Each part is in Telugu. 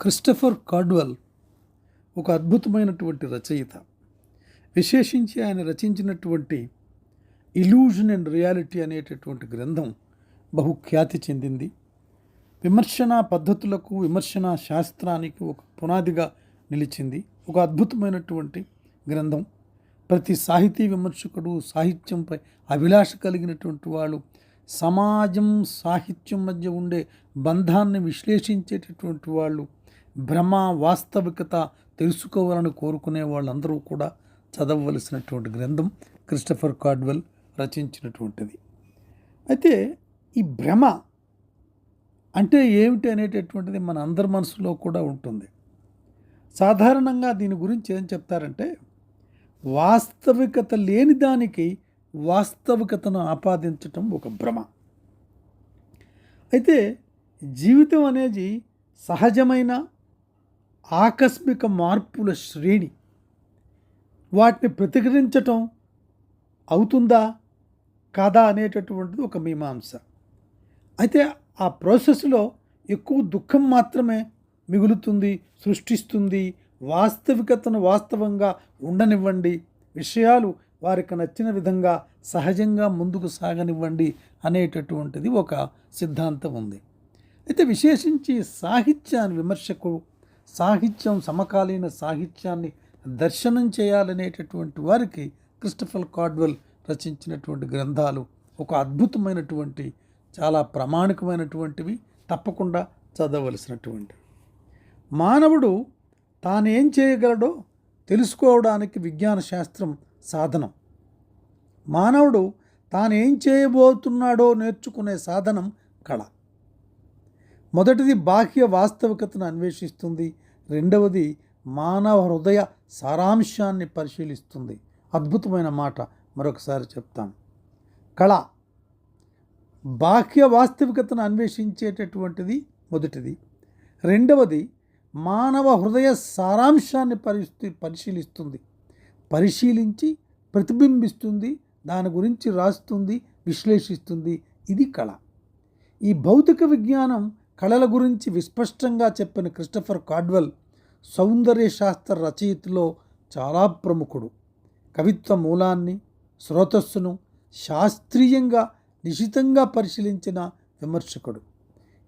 క్రిస్టఫర్ కార్డ్వెల్ ఒక అద్భుతమైనటువంటి రచయిత. విశేషించి ఆయన రచించినటువంటి ఇల్యూజన్ అండ్ రియాలిటీ అనేటటువంటి గ్రంథం బహుఖ్యాతి చెందింది. విమర్శనా పద్ధతులకు విమర్శనా శాస్త్రానికి ఒక పునాదిగా నిలిచింది. ఒక అద్భుతమైనటువంటి గ్రంథం. ప్రతి సాహితీ విమర్శకుడు సాహిత్యంపై అభిలాష కలిగినటువంటి వాళ్ళు సమాజం సాహిత్యం మధ్య ఉండే బంధాన్ని విశ్లేషించేటటువంటి వాళ్ళు భ్రమ వాస్తవికత తెలుసుకోవాలని కోరుకునే వాళ్ళందరూ కూడా చదవవలసినటువంటి గ్రంథం క్రిస్టఫర్ కార్డ్వెల్ రచించినటువంటిది. అయితే ఈ భ్రమ అంటే ఏమిటి అనేటటువంటిది మన అందరి మనసులో కూడా ఉంటుంది. సాధారణంగా దీని గురించి ఏం చెప్తారంటే వాస్తవికత లేని దానికి వాస్తవికతను ఆపాదించటం ఒక భ్రమ. అయితే జీవితం అనేది సహజమైన ఆకస్మిక మార్పుల శ్రేణి. వాటిని ప్రతిఘటించటం అవుతుందా? కాదా? అనేటటువంటిది ఒక మీమాంస. అయితే ఆ ప్రాసెస్లో ఎక్కువ దుఃఖం మాత్రమే మిగులుతుంది సృష్టిస్తుంది. వాస్తవికతను వాస్తవంగా ఉండనివ్వండి. విషయాలు వారికి నచ్చిన విధంగా సహజంగా ముందుకు సాగనివ్వండి అనేటటువంటిది ఒక సిద్ధాంతం ఉంది. అయితే విశేషించి సాహిత్యాన్ని విమర్శకు సాహిత్యం సమకాలీన సాహిత్యాన్ని దర్శనం చేయాలనేటటువంటి వారికి క్రిస్టఫర్ కార్డ్వెల్ రచించినటువంటి గ్రంథాలు ఒక అద్భుతమైనటువంటి చాలా ప్రామాణికమైనటువంటివి తప్పకుండా చదవలసినటువంటివి మానవుడు తానేం చేయగలడో తెలుసుకోవడానికి విజ్ఞాన శాస్త్రం సాధనం. మానవుడు తానేం చేయబోతున్నాడో నేర్చుకునే సాధనం కళ. మొదటిది బాహ్య వాస్తవికతను అన్వేషిస్తుంది. రెండవది మానవ హృదయ సారాంశాన్ని పరిశీలిస్తుంది. అద్భుతమైన మాట. మరొకసారి చెప్తాం. కళ. బాహ్య వాస్తవికతను అన్వేషించేటటువంటిది మొదటిది. రెండవది మానవ హృదయ సారాంశాన్ని పరిస్థి పరిశీలిస్తుంది. పరిశీలించి ప్రతిబింబిస్తుంది. దాని గురించి రాస్తుంది విశ్లేషిస్తుంది. ఇది కళ. ఈ భౌతిక విజ్ఞానం కళల గురించి విస్పష్టంగా చెప్పిన క్రిస్టఫర్ కాడ్వెల్ సౌందర్య శాస్త్ర రచయితలో చాలా ప్రముఖుడు. కవిత్వ మూలాన్ని స్రోతస్సును శాస్త్రీయంగా నిశితంగా పరిశీలించిన విమర్శకుడు.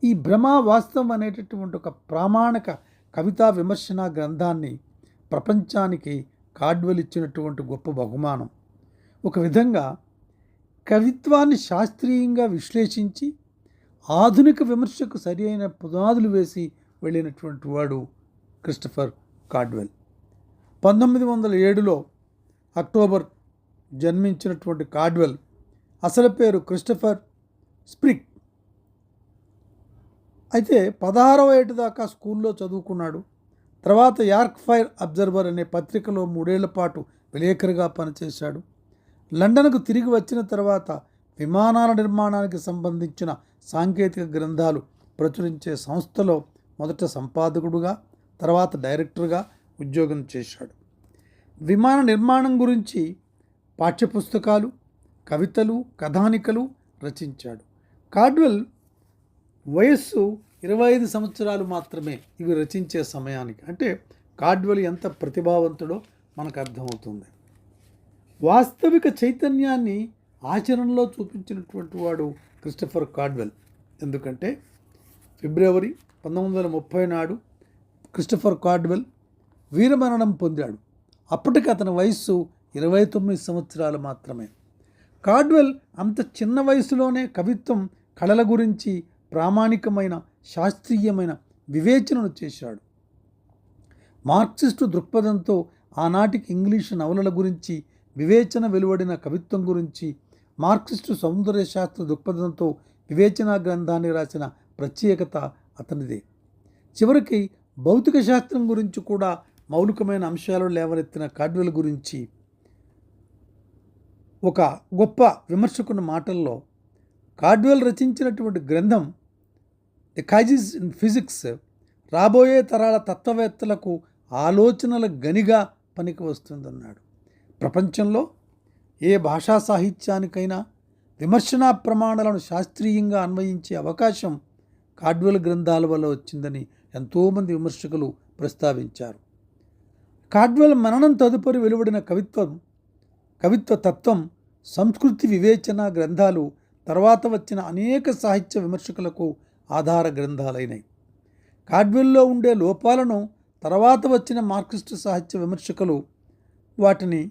ఈ భ్రమ వాస్తవం అనేటటువంటి ఒక ప్రామాణిక కవితా విమర్శన గ్రంథాన్ని ప్రపంచానికి కాడ్వెల్ ఇచ్చినటువంటి గొప్ప బహుమానం. ఒక విధంగా కవిత్వాన్ని శాస్త్రీయంగా విశ్లేషించి ఆధునిక విమర్శకు సరి అయిన పునాదులు వేసి వెళ్ళినటువంటి వాడు క్రిస్టఫర్ కార్డ్వెల్. పంతొమ్మిది వందల ఏడులో అక్టోబర్ జన్మించినటువంటి కార్డ్వెల్ అసలు పేరు క్రిస్టఫర్ స్ప్రిక్ అయితే పదహారవ ఏటి దాకా స్కూల్లో చదువుకున్నాడు. తర్వాత యార్క్ ఫైర్ అబ్జర్వర్ అనే పత్రికలో మూడేళ్ళ పాటు విలేకరిగా పనిచేశాడు. లండన్కు తిరిగి వచ్చిన తర్వాత విమానాల నిర్మాణానికి సంబంధించిన సాంకేతిక గ్రంథాలు ప్రచురించే సంస్థలో మొదట సంపాదకుడుగా తర్వాత డైరెక్టర్గా ఉద్యోగం చేశాడు. విమాన నిర్మాణం గురించి పాఠ్యపుస్తకాలు కవితలు కథానికలు రచించాడు. కార్డ్వెల్ వయస్సు ఇరవై ఐదు సంవత్సరాలు మాత్రమే ఇవి రచించే సమయానికి. అంటే కార్డ్వెల్ ఎంత ప్రతిభావంతుడో మనకు అర్థమవుతుంది. వాస్తవిక చైతన్యాన్ని ఆచరణలో చూపించినటువంటి వాడు క్రిస్టఫర్ కార్డ్వెల్. ఎందుకంటే ఫిబ్రవరి పంతొమ్మిది వందల ముప్పై నాడు క్రిస్టఫర్ కార్డ్వెల్ వీరమరణం పొందాడు. అప్పటికి అతని వయస్సు ఇరవై తొమ్మిది సంవత్సరాలు మాత్రమే. కార్డ్వెల్ అంత చిన్న వయసులోనే కవిత్వం కళల గురించి ప్రామాణికమైన శాస్త్రీయమైన వివేచనను చేశాడు. మార్క్సిస్టు దృక్పథంతో ఆనాటికి ఇంగ్లీషు నవలల గురించి వివేచన వెలువడిన కవిత్వం గురించి మార్క్సిస్టు సౌందర్య శాస్త్ర దృక్పథంతో వివేచనా గ్రంథాన్ని రాసిన ప్రత్యేకత అతనిదే. చివరికి భౌతిక శాస్త్రం గురించి కూడా మౌలికమైన అంశాలు లేవనెత్తిన కార్డ్వెల్ గురించి ఒక గొప్ప విమర్శకున్న మాటల్లో కార్డ్వెల్ రచించినటువంటి గ్రంథం ది కాజిస్ ఇన్ ఫిజిక్స్ రాబోయే తరాల తత్వవేత్తలకు ఆలోచనల గనిగా పనికి వస్తుందన్నాడు. ప్రపంచంలో ఏ భాషా సాహిత్యానికైనా విమర్శనా ప్రమాణాలను శాస్త్రీయంగా అన్వయించే అవకాశం కార్డ్వెల్ గ్రంథాల వల్ల వచ్చిందని ఎంతోమంది విమర్శకులు ప్రస్తావించారు. కాడ్వెల్ మరణం తదుపరి వెలువడిన కవిత్వం కవిత్వ తత్వం సంస్కృతి వివేచన గ్రంథాలు తర్వాత వచ్చిన అనేక సాహిత్య విమర్శకులకు ఆధార గ్రంథాలైనాయి. కాడ్వెల్లో ఉండే లోపాలను తర్వాత వచ్చిన మార్క్సిస్టు సాహిత్య విమర్శకులు వాటిని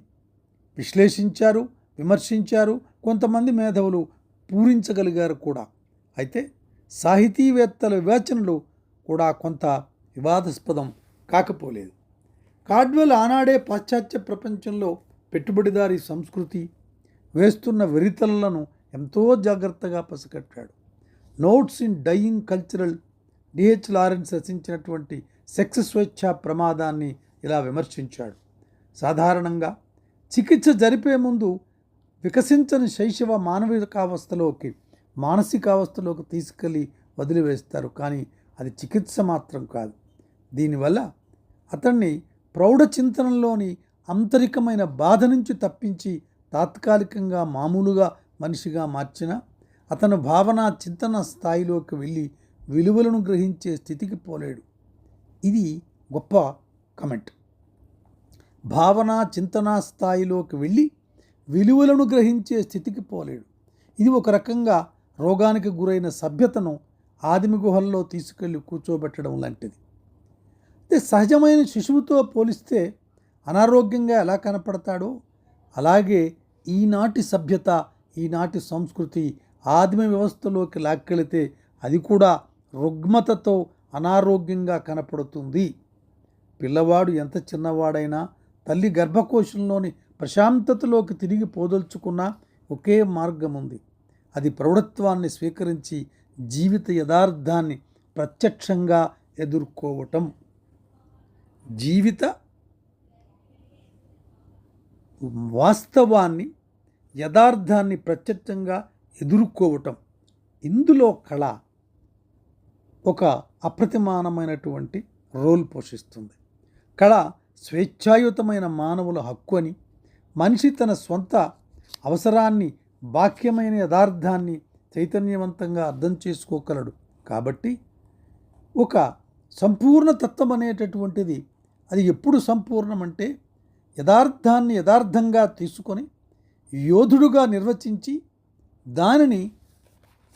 విశ్లేషించారు విమర్శించారు కొంతమంది మేధవులు పూరించగలిగారు కూడా. అయితే సాహితీవేత్తల వివేచనలు కూడా కొంత వివాదాస్పదం కాకపోలేదు. కాడ్వెల్ ఆనాడే పాశ్చాత్య ప్రపంచంలో పెట్టుబడిదారీ సంస్కృతి వేస్తున్న వెరితలను ఎంతో జాగ్రత్తగా పసిగట్టాడు. Notes in dying cultural D H Lawrence రచించినటువంటి సెక్స్ స్వేచ్ఛ ప్రమాదాన్ని ఇలా విమర్శించాడు. సాధారణంగా చికిత్స జరిపే ముందు వికసించని శైశవ మానవికావస్థలోకి మానసికావస్థలోకి తీసుకెళ్ళి వదిలివేస్తారు. కానీ అది చికిత్స మాత్రం కాదు. దీనివల్ల అతన్ని ప్రౌఢ చింతనలోని అంతరికమైన బాధ నుంచి తప్పించి తాత్కాలికంగా మామూలుగా మనిషిగా మార్చిన అతను భావన చింతన స్థాయిలోకి వెళ్ళి విలువలను గ్రహించే స్థితికి పోలేడు. ఇది గొప్ప కమెంట్. భావన చింతన స్థాయిలోకి వెళ్ళి విలువలను గ్రహించే స్థితికి పోలేడు. ఇది ఒక రకంగా రోగానికి గురైన సభ్యతను ఆదిమి గుహల్లో తీసుకెళ్ళి కూర్చోబెట్టడం లాంటిది. అయితే సహజమైన శిశువుతో పోలిస్తే అనారోగ్యంగా ఎలా కనపడతాడో అలాగే ఈనాటి సభ్యత ఈనాటి సంస్కృతి ఆదిమ వ్యవస్థలోకి లాక్కెళితే అది కూడా రుగ్మతతో అనారోగ్యంగా కనపడుతుంది. పిల్లవాడు ఎంత చిన్నవాడైనా తల్లి గర్భకోశంలోని ప్రశాంతతలోకి తిరిగి పోదలుచుకున్న ఒకే మార్గం ఉంది అది ప్రౌఢత్వాన్ని స్వీకరించి జీవిత యథార్థాన్ని ప్రత్యక్షంగా ఎదుర్కోవటం. జీవిత వాస్తవాన్ని యథార్థాన్ని ప్రత్యక్షంగా ఎదుర్కోవటం. ఇందులో కళ ఒక అప్రతిమానమైనటువంటి రోల్ పోషిస్తుంది. కళ స్వేచ్ఛాయుతమైన మానవుల హక్కు అని మనిషి తన సొంత అవసరాన్ని బాక్యమైన యథార్థాన్ని చైతన్యవంతంగా అర్థం చేసుకోగలడు. కాబట్టి ఒక సంపూర్ణ తత్వం అనేటటువంటిది అది ఎప్పుడు సంపూర్ణమంటే యథార్థాన్ని యథార్థంగా తీసుకొని యోధుడుగా నిర్వచించి దానిని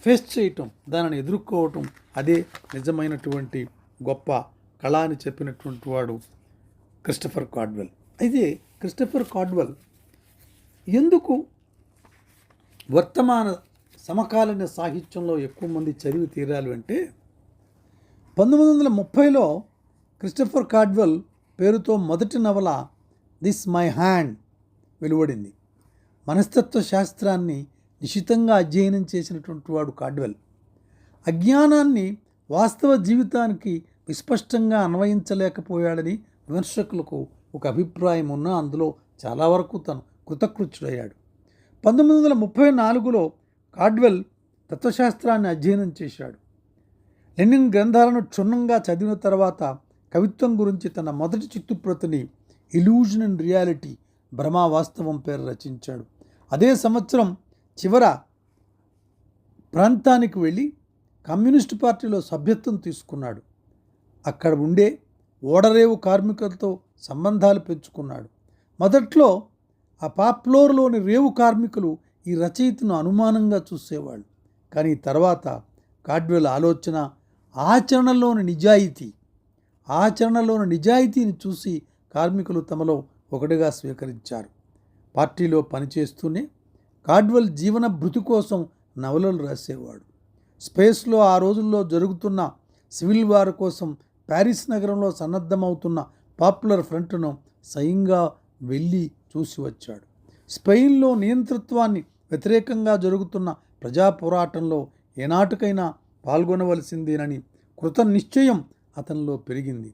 ఫేస్ చేయటం దానిని ఎదుర్కోవటం అదే నిజమైనటువంటి గొప్ప కళ అని చెప్పినటువంటి వాడు క్రిస్టఫర్ కార్డ్వెల్. అయితే క్రిస్టఫర్ కార్డ్వెల్ ఎందుకు వర్తమాన సమకాలీన సాహిత్యంలో ఎక్కువ మంది చదివి తీరాలి అంటే పంతొమ్మిది వందల ముప్పైలో క్రిస్టఫర్ కార్డ్వెల్ పేరుతో మొదటి నవల దిస్ మై హ్యాండ్ వెలువడింది. మనస్తత్వ శాస్త్రాన్ని నిశితంగా అధ్యయనం చేసినటువంటి వాడు కార్డ్వెల్. అజ్ఞానాన్ని వాస్తవ జీవితానికి విస్పష్టంగా అన్వయించలేకపోయాడని విమర్శకులకు ఒక అభిప్రాయం ఉన్నా అందులో చాలా వరకు తను కృతకృత్యుడయ్యాడు. పంతొమ్మిది వందల ముప్పై నాలుగులో కాడ్వెల్ తత్వశాస్త్రాన్ని అధ్యయనం చేశాడు. లెనిన్ గ్రంథాలను క్షుణ్ణంగా చదివిన తర్వాత కవిత్వం గురించి తన మొదటి చిత్తుప్రతిని ఇల్యూజన్ అండ్ రియాలిటీ భ్రమా వాస్తవం పేరు రచించాడు. అదే సంవత్సరం చివర ప్రాంతానికి వెళ్ళి కమ్యూనిస్ట్ పార్టీలో సభ్యత్వం తీసుకున్నాడు. అక్కడ ఉండే ఓడరేవు కార్మికులతో సంబంధాలు పెంచుకున్నాడు. మొదట్లో ఆ పాప్లోర్లోని రేవు కార్మికులు ఈ రచయితను అనుమానంగా చూసేవాళ్ళు. కానీ తర్వాత కాడ్వెల్ ఆలోచన ఆచరణలోని నిజాయితీ ఆచరణలోని నిజాయితీని చూసి కార్మికులు తమలో ఒకటిగా స్వీకరించారు. పార్టీలో పనిచేస్తూనే కాడ్వెల్ జీవన భృతి కోసం నవలలు రాసేవాడు. స్పేస్లో ఆ రోజుల్లో జరుగుతున్న సివిల్ వార్ కోసం ప్యారిస్ నగరంలో సన్నద్ధమవుతున్న పాపులర్ ఫ్రంట్ను స్వయంగా వెళ్ళి చూసి వచ్చాడు. స్పెయిన్లో నియంతృత్వాన్ని వ్యతిరేకంగా జరుగుతున్న ప్రజా పోరాటంలో ఏనాటికైనా పాల్గొనవలసిందేనని కృత నిశ్చయం అతనిలో పెరిగింది.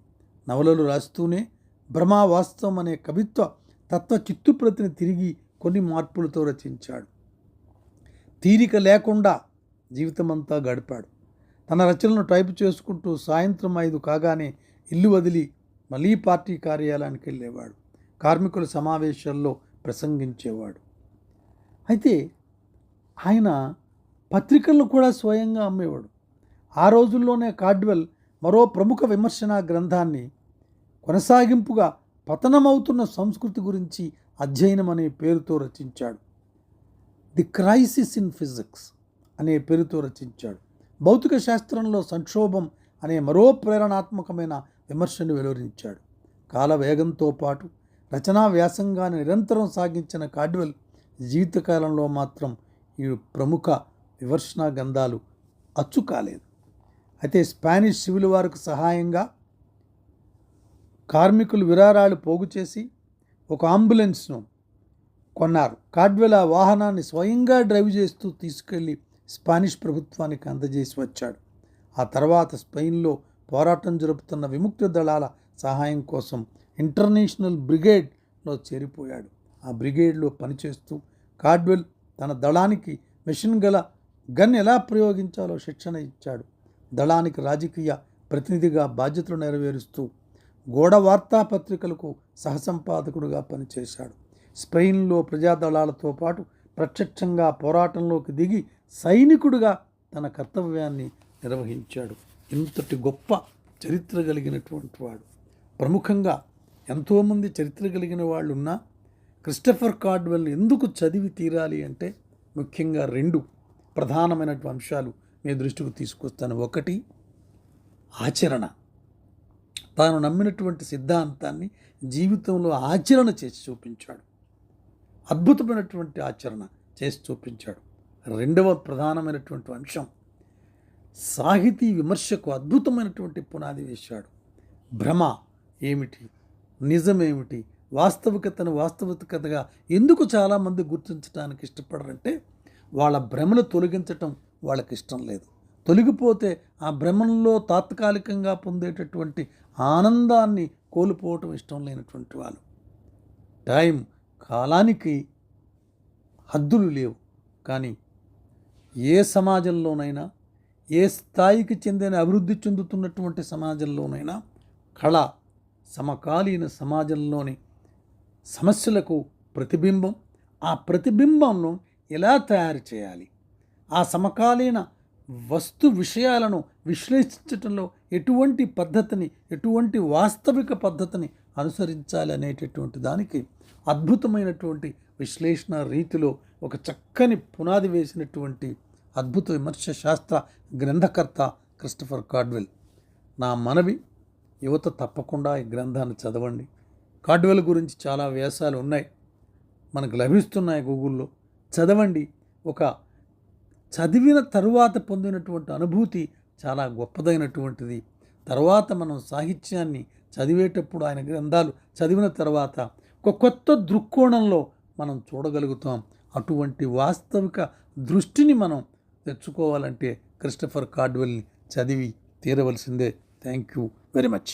నవలలు రాస్తూనే భ్రమా వాస్తవం అనే కవిత్వ తత్వ చిత్తుప్రతిని తిరిగి కొన్ని మార్పులతో రచించాడు. తీరిక లేకుండా జీవితమంతా గడిపాడు. తన రచనలను టైప్ చేసుకుంటూ సాయంత్రం ఐదు కాగానే ఇల్లు వదిలి మళ్ళీ పార్టీ కార్యాలయానికి వెళ్ళేవాడు. కార్మికుల సమావేశాల్లో ప్రసంగించేవాడు. అయితే ఆయన పత్రికలను కూడా స్వయంగా అమ్మేవాడు. ఆ రోజుల్లోనే కార్డ్వెల్ మరో ప్రముఖ విమర్శన గ్రంథాన్ని కొనసాగింపుగా పతనమవుతున్న సంస్కృతి గురించి అధ్యయనం అనే పేరుతో రచించాడు. ది క్రైసిస్ ఇన్ ఫిజిక్స్ అనే పేరుతో రచించాడు. భౌతిక శాస్త్రంలో సంక్షోభం అనే మరో ప్రేరణాత్మకమైన విమర్శను వెలువరించాడు. కాల వేగంతో పాటు రచనా వ్యాసంగాన్ని నిరంతరం సాగించిన కాడ్వెల్ జీవితకాలంలో మాత్రం ఈ ప్రముఖ విమర్శనా గంధాలు అచ్చు కాలేదు అయితే స్పానిష్ సివిల్ వారికి సహాయంగా కార్మికులు విరారాలు పోగు చేసి ఒక అంబులెన్స్ను కొన్నారు. కాడ్వెల్ ఆ వాహనాన్ని స్వయంగా డ్రైవ్ చేస్తూ తీసుకెళ్ళి స్పానిష్ ప్రభుత్వానికి అందజేసి వచ్చాడు. ఆ తర్వాత స్పెయిన్లో పోరాటం జరుపుతున్న విముక్తి దళాల సహాయం కోసం ఇంటర్నేషనల్ బ్రిగేడ్లో చేరిపోయాడు. ఆ బ్రిగేడ్లో పనిచేస్తూ కార్డ్వెల్ తన దళానికి మెషిన్ గల గన్ ఎలా ప్రయోగించాలో శిక్షణ ఇచ్చాడు. దళానికి రాజకీయ ప్రతినిధిగా బాధ్యతలు నెరవేరుస్తూ గోడ వార్తాపత్రికలకు సహసంపాదకుడుగా పనిచేశాడు. స్పెయిన్లో ప్రజాదళాలతో పాటు ప్రత్యక్షంగా పోరాటంలోకి దిగి సైనికుడుగా తన కర్తవ్యాన్ని నిర్వహించాడు. ఇంతటి గొప్ప చరిత్ర కలిగినటువంటి వాడు. ప్రముఖంగా ఎంతోమంది చరిత్ర కలిగిన వాళ్ళు ఉన్నా క్రిస్టఫర్ కార్డ్వెల్ ఎందుకు చదివి తీరాలి అంటే ముఖ్యంగా రెండు ప్రధానమైనటువంటి అంశాలు మీ దృష్టికి తీసుకొస్తాను. ఒకటి ఆచరణ. తాను నమ్మినటువంటి సిద్ధాంతాన్ని జీవితంలో ఆచరణ చేసి చూపించాడు. అద్భుతమైనటువంటి ఆచరణ చేసి చూపించాడు. రెండవ ప్రధానమైనటువంటి అంశం. సాహితీ విమర్శకు అద్భుతమైనటువంటి పునాది వేశాడు. భ్రమ ఏమిటి? నిజమేమిటి వాస్తవికతను వాస్తవికతగా ఎందుకు చాలామంది గుర్తించడానికి ఇష్టపడరంటే వాళ్ళ భ్రమను తొలగించటం వాళ్ళకి ఇష్టం లేదు. తొలగిపోతే ఆ భ్రమంలో తాత్కాలికంగా పొందేటటువంటి ఆనందాన్ని కోల్పోవటం ఇష్టం లేనటువంటి వాళ్ళు. టైం కాలానికి హద్దులు లేవు. కానీ ఏ సమాజంలోనైనా ఏ స్థాయికి చెందిన అభివృద్ధి చెందుతున్నటువంటి సమాజంలోనైనా కళ సమకాలీన సమాజంలోని సమస్యలకు ప్రతిబింబం ఆ ప్రతిబింబంను ఎలా తయారు చేయాలి? ఆ సమకాలీన వస్తు విషయాలను విశ్లేషించటంలో ఎటువంటి పద్ధతిని ఎటువంటి వాస్తవిక పద్ధతిని అనుసరించాలి అనేటటువంటి దానికి అద్భుతమైనటువంటి విశ్లేషణ రీతిలో ఒక చక్కని పునాది వేసినటువంటి అద్భుత విమర్శ శాస్త్ర గ్రంథకర్త క్రిస్టఫర్ కార్డ్వెల్. నా మనవి యువత తప్పకుండా ఈ గ్రంథాన్ని చదవండి. కార్డ్వెల్ గురించి చాలా వ్యాసాలు ఉన్నాయి. మనకు లభిస్తున్నాయి గూగుల్లో. చదవండి. ఒక చదివిన తరువాత పొందినటువంటి అనుభూతి చాలా గొప్పదైనటువంటిది. తర్వాత మనం సాహిత్యాన్ని చదివేటప్పుడు ఆయన గ్రంథాలు చదివిన తర్వాత ఒక కొత్త దృక్కోణంలో మనం చూడగలుగుతాం. అటువంటి వాస్తవిక దృష్టిని మనం తెచ్చుకోవాలంటే క్రిస్టఫర్ కార్డ్వెల్ని చదివి తీరవలసిందే. Thank you very much.